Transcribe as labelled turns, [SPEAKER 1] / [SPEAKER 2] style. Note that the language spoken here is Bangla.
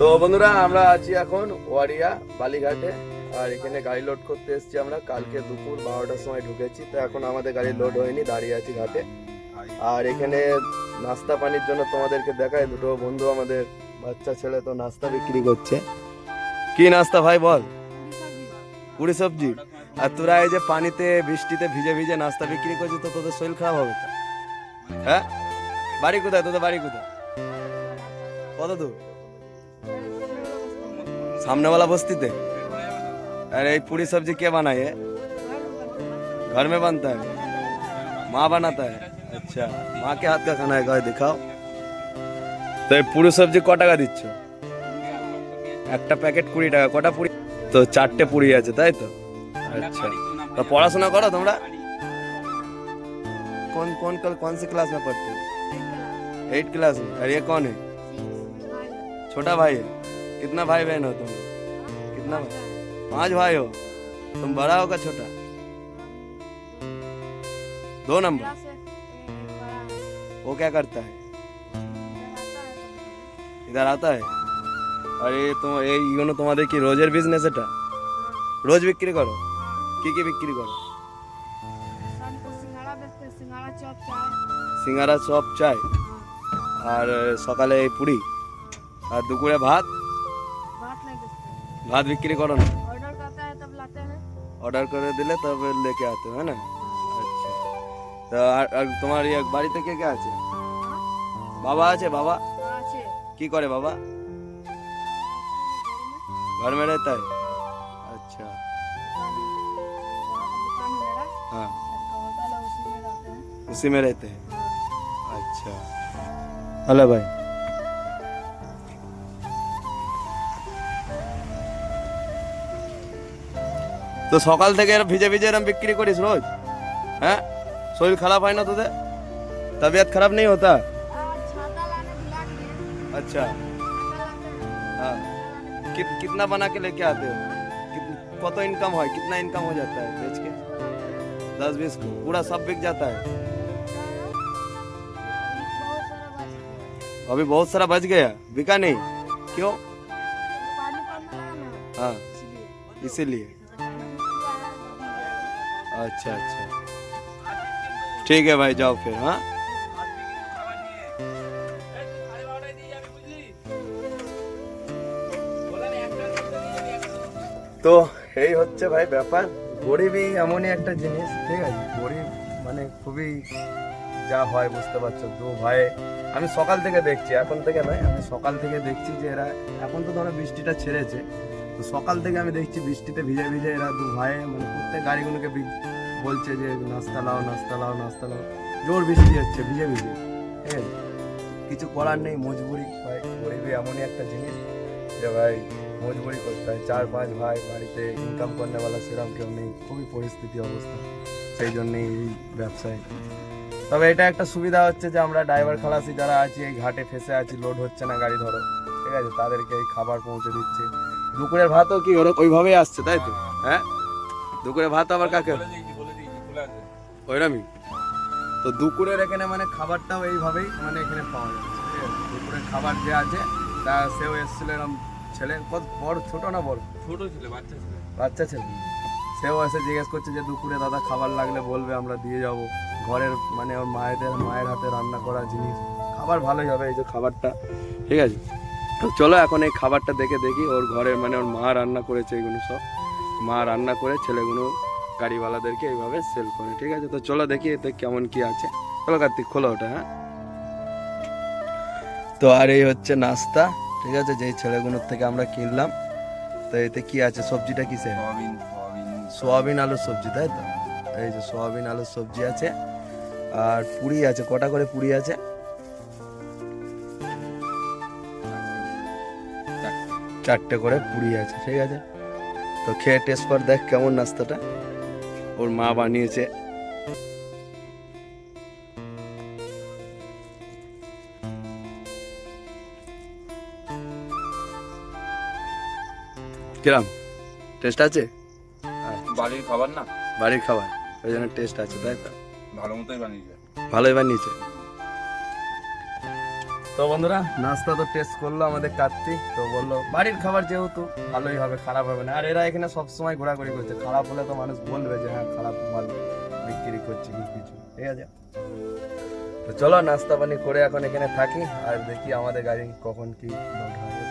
[SPEAKER 1] তো বন্ধুরা, আমরা আছি এখন ওয়ারিয়া, বালিঘাটে। আর এখানে গাড়ি লোড করতে এসেছি আমরা। কালকে দুপুর বারোটার সময় ঢুকেছি, তো এখন আমাদের গাড়ি লোড হয়নি, দাঁড়িয়ে আছি ঘাটে। আর এখানে নাস্তা পানির জন্য তোমাদেরকে দেখায় দুটো বন্ধু আমাদের বাচ্চা ছেলে তো নাস্তা বিক্রি করছে। কি নাস্তা ভাই বল? পুরি সবজি। আর তোরা এই যে পানিতে, বৃষ্টিতে ভিজে ভিজে নাস্তা বিক্রি করছিস, তো তোদের শরীর খারাপ হবে হ্যাঁ? বাড়ি কোথায়? তোদের বাড়ি কোথায়? কত দূর सामने वाला बस्ती थे अरे ये पूरी सब्जी क्या बनाई है घर में बनता है माँ बनाता है अच्छा माँ के हाथ का खाना है गाय दिखाओ তো এই পুরো সবজি ক টাকা দিচ্ছ একটা প্যাকেট কুড়ি টাকা কটা পুরি তো চারটে পুরি আছে তাই তো আচ্ছা তো পড়াশোনা করো তোমরা कौन कौन कल कौन सी क्लास में पढ़ते हो एट क्लास में और ये कौन है छोटा भाई है कितना भाई बहन हो तुम कितना भाई? पांच भाई हो तुम बड़ा होगा छोटा दो नंबर वो क्या करता है इधर आता है আরে তোমার এই ইগুলো তোমাদের কি রোজের বিজনেস এটা রোজ বিক্রি করো কি কি বিক্রি করো সিঙ্গারা চপ চাই আর সকালে এই পুরি আর দুপুরে ভাত ভাত বিক্রি করো না ऑर्डर করে দিলে তবে लेके आते हो है ना अच्छा তো আর আর তোমার ইয়ে বাড়িতে কে কে আছে বাবা আছে বাবা কি করে বাবা घर में रहता है अच्छा हाँ उसी में रहते हैं अच्छा हेलो भाई তো সকাল থেকে এরম ভিজে ভিজে এরম বিক্রি করিস রোজ হ্যাঁ শরীর খারাপ হয় না তোদের तबीयत खराब नहीं होता अच्छा हाँ कि, कितना बना के लेके आते हो कित, कत इनकम है कितना इनकम हो जाता है बेच के दस बीस को पूरा सब बिक जाता है अभी बहुत सारा बच गया बिका नहीं क्यों हाँ इसीलिए अच्छा अच्छा ठीक है भाई जाओ फिर हाँ তো এই হচ্ছে ভাই ব্যাপার গরিবই এমনই একটা জিনিস ঠিক আছে গরিব মানে খুবই যা হয় বুঝতে পারছো দু ভাই আমি সকাল থেকে দেখছি এখন থেকে নয় আমি সকাল থেকে দেখছি যে এরা এখন তো ধরো বৃষ্টিটা ছেড়েছে তো সকাল থেকে আমি দেখছি বৃষ্টিতে ভিজে ভিজে এরা দু ভাই মানে প্রত্যেক গাড়িগুলোকে বি- বলছে যে, নাস্তা লাও নাস্তা লাও নাস্তা লাও। জোর বৃষ্টি হচ্ছে ভিজে ভিজে আছে? কিছু করার নেই, মজবুরি ভাই গরিবই এমনই একটা জিনিস যে, ভাই, মজবুরি করতে হয়। চার পাঁচ ভাই বাড়িতে ইনকাম করনে वाला সেরকম কেউ নেই, খুবই পরিস্থিতি অবস্থা। সেই জন্যই এই ব্যবসায়। তবে এটা একটা সুবিধা হচ্ছে যে, আমরা ড্রাইভার খালাসি যারা আছি, এই ঘাটে ফেসে আছি লোড হচ্ছে না গাড়ি ধরো। ঠিক আছে? তাদেরকে এই খাবার পৌঁছে দিচ্ছে। দুপুরের ভাতও কি ওরা ওইভাবেই আসছে, তাই তো? হ্যাঁ? দুপুরের ভাত আবার কাকে? ওইরকমই তো দুপুরের এখানে মানে খাবারটাও এইভাবেই মানে এখানে পাওয়া যাচ্ছে ঠিক আছে? দুপুরের খাবার যে আছে তা সেও এসেছিল এরকম ছেলে কত বড় ছোট না বড়?
[SPEAKER 2] ছোট ছেলে বাচ্চা ছেলে।
[SPEAKER 1] বাচ্চা ছেলে। সেও এসে জিজ্ঞেস করছে যে দুপুরে দাদা খাবার লাগলে বলবে আমরা দিয়ে যাব। ঘরের মানে ওর মায়েদের মায়ের হাতে রান্না করা জিনিস। খাবার ভালোই হবে এই যে খাবারটা ঠিক আছে? তো চলো এখন এই খাবারটা দেখে দেখি ওর ঘরের মানে ওর মা রান্না করেছে এগুলো সব। মা রান্না করে ছেলেগুলো গাড়িওয়ালাদেরকে এইভাবে সেল করে ঠিক আছে? তো চলো দেখি এতে কেমন কি আছে। চলো কার্তিক খোলো ওটা হ্যাঁ? তো আর এই হচ্ছে নাস্তা ঠিক আছে? যেই ছেলেগুলোর থেকে আমরা কিনলাম তো এতে কি আছে? সবজিটা কিসে?
[SPEAKER 2] Soybean soybean.
[SPEAKER 1] সোয়াবিন আলুর সবজি তাই তো? এই যে সোয়াবিন আলুর সবজি আছে আর পুরি আছে কটা করে পুরি আছে? চারটে করে পুরি আছে ঠিক আছে? তো খেয়ে টেস্ট কর দেখ কেমন নাস্তাটা। ওর মা বানিয়েছে। কিরাম টেস্ট আছে?
[SPEAKER 2] বাড়ির খাবার না?
[SPEAKER 1] বাড়ির খাবার ওই জন্য টেস্ট আছে তাই তো?
[SPEAKER 2] ভালো মতোই বানিয়েছে।
[SPEAKER 1] ভালোই বানিয়েছে? তো বন্ধুরা, নাস্তা তো টেস্ট করল আমাদের কার্তিক তো বলল, বাড়ির খাবার যেহেতু ভালোই হবে, খারাপ হবে না। আর এরা এখানে সবসময় ঘোরাঘুরি করছে। খারাপ হলে তো মানুষ বলবে যে হ্যাঁ খারাপ মাল বিক্রি করছে, কি কিছু। ঠিক আছে? তো চলো, নাস্তা পানি করে এখন এখানে থাকি, আর দেখি আমাদের গাড়ি কখন কি লোড হয়